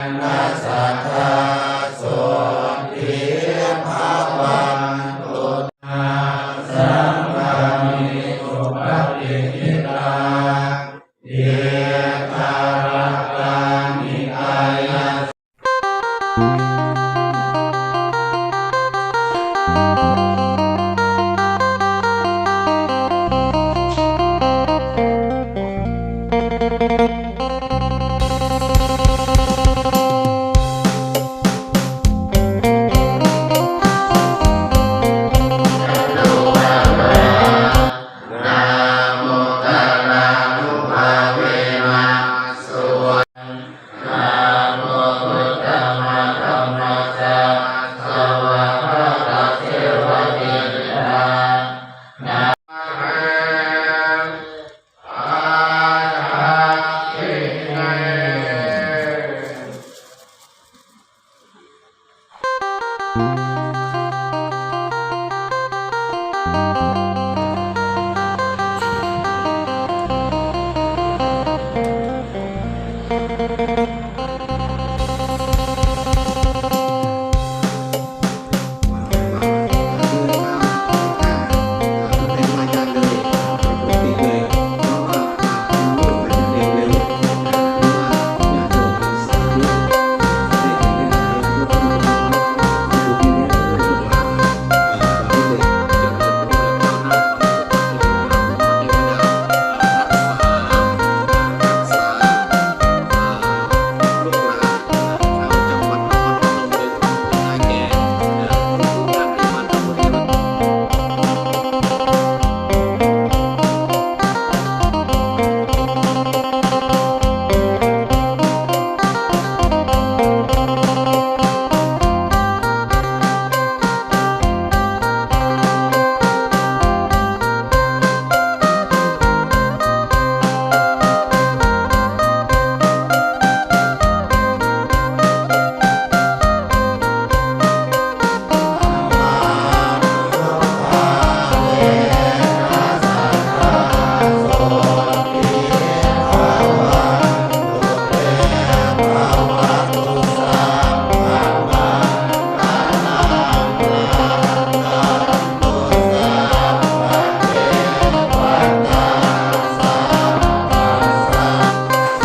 Nasata.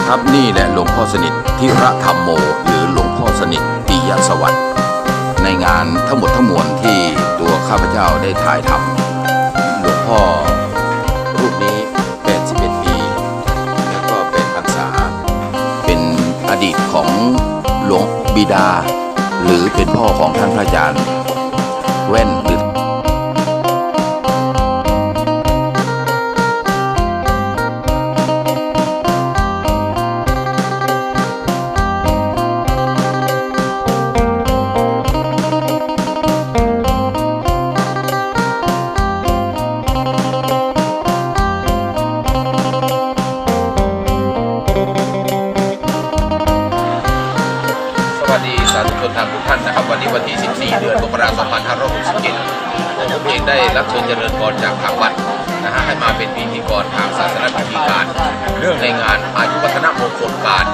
ครับนี่แหละหลวงพ่อสนิทที่ระธรรมโม หรือหลวงพ่อสนิทปิยสวัสดิ์ในงานทั้งหมดทั้งมวลที่ตัวข้าพเจ้าได้ถ่ายทำหลวงพ่อรูปนี้81ปีแล้วก็เป็นพรรษาเป็นอดีตของหลวงบิดา หรือเป็นพ่อของท่านพระอาจารย์แว่น วัสดีสาธุชนทางทุกท่านนะครับ วันนี้วันที่ 14 เดือนมกราคม 2567ผมเองได้รับเชิญเจริญพรจากทางวัดนะฮะให้มาเป็นพิธีกรทางศาสนพิธีการ เรื่องในงานอายุวัฒนมงคลการ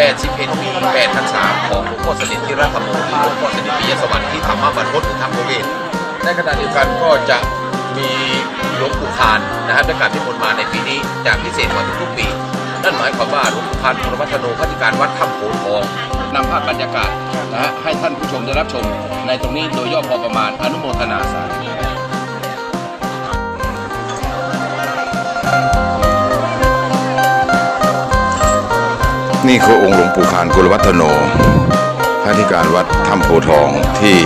81 ปี8พรรษาของหลวงพ่อสนิทที่รัฐธรรมนูญหรือหลวงพ่อสนิทปิยสวัสดิ์ที่ธรรมบรรพตธรรมเวทในขณะเดียวกันก็จะมีหลวงปู่คานนะฮะด้วยการที่คนมาในปีนี้จะพิเศษกว่าทุกๆปี นั่นหมายความว่าหลวงปู่คานปรมัตถโนพระธิการวัดถ้ำโพนทอง นำภาพบรรยากาศนะฮะให้ท่านผู้ชมได้รับชม ในตรงนี้โดยย่อพอประมาณอนุโมทนาสาธุนี่คือองค์หลวงปู่ขานกุลวัฒโนพระธิการวัดถ้ำโพทองที่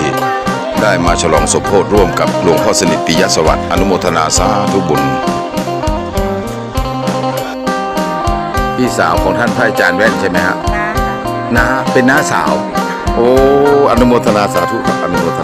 ได้มาฉลองสมโพธิร่วมกับหลวงพ่อสนิทปิยสวัสดิ์อนุโมทนาสาธุบุญ พี่สาวของท่านพระอาจารย์แว่นใช่ไหมฮะ น้าเป็นน้าสาว โอ้อนุโมทนาสาธุครับอนุโมท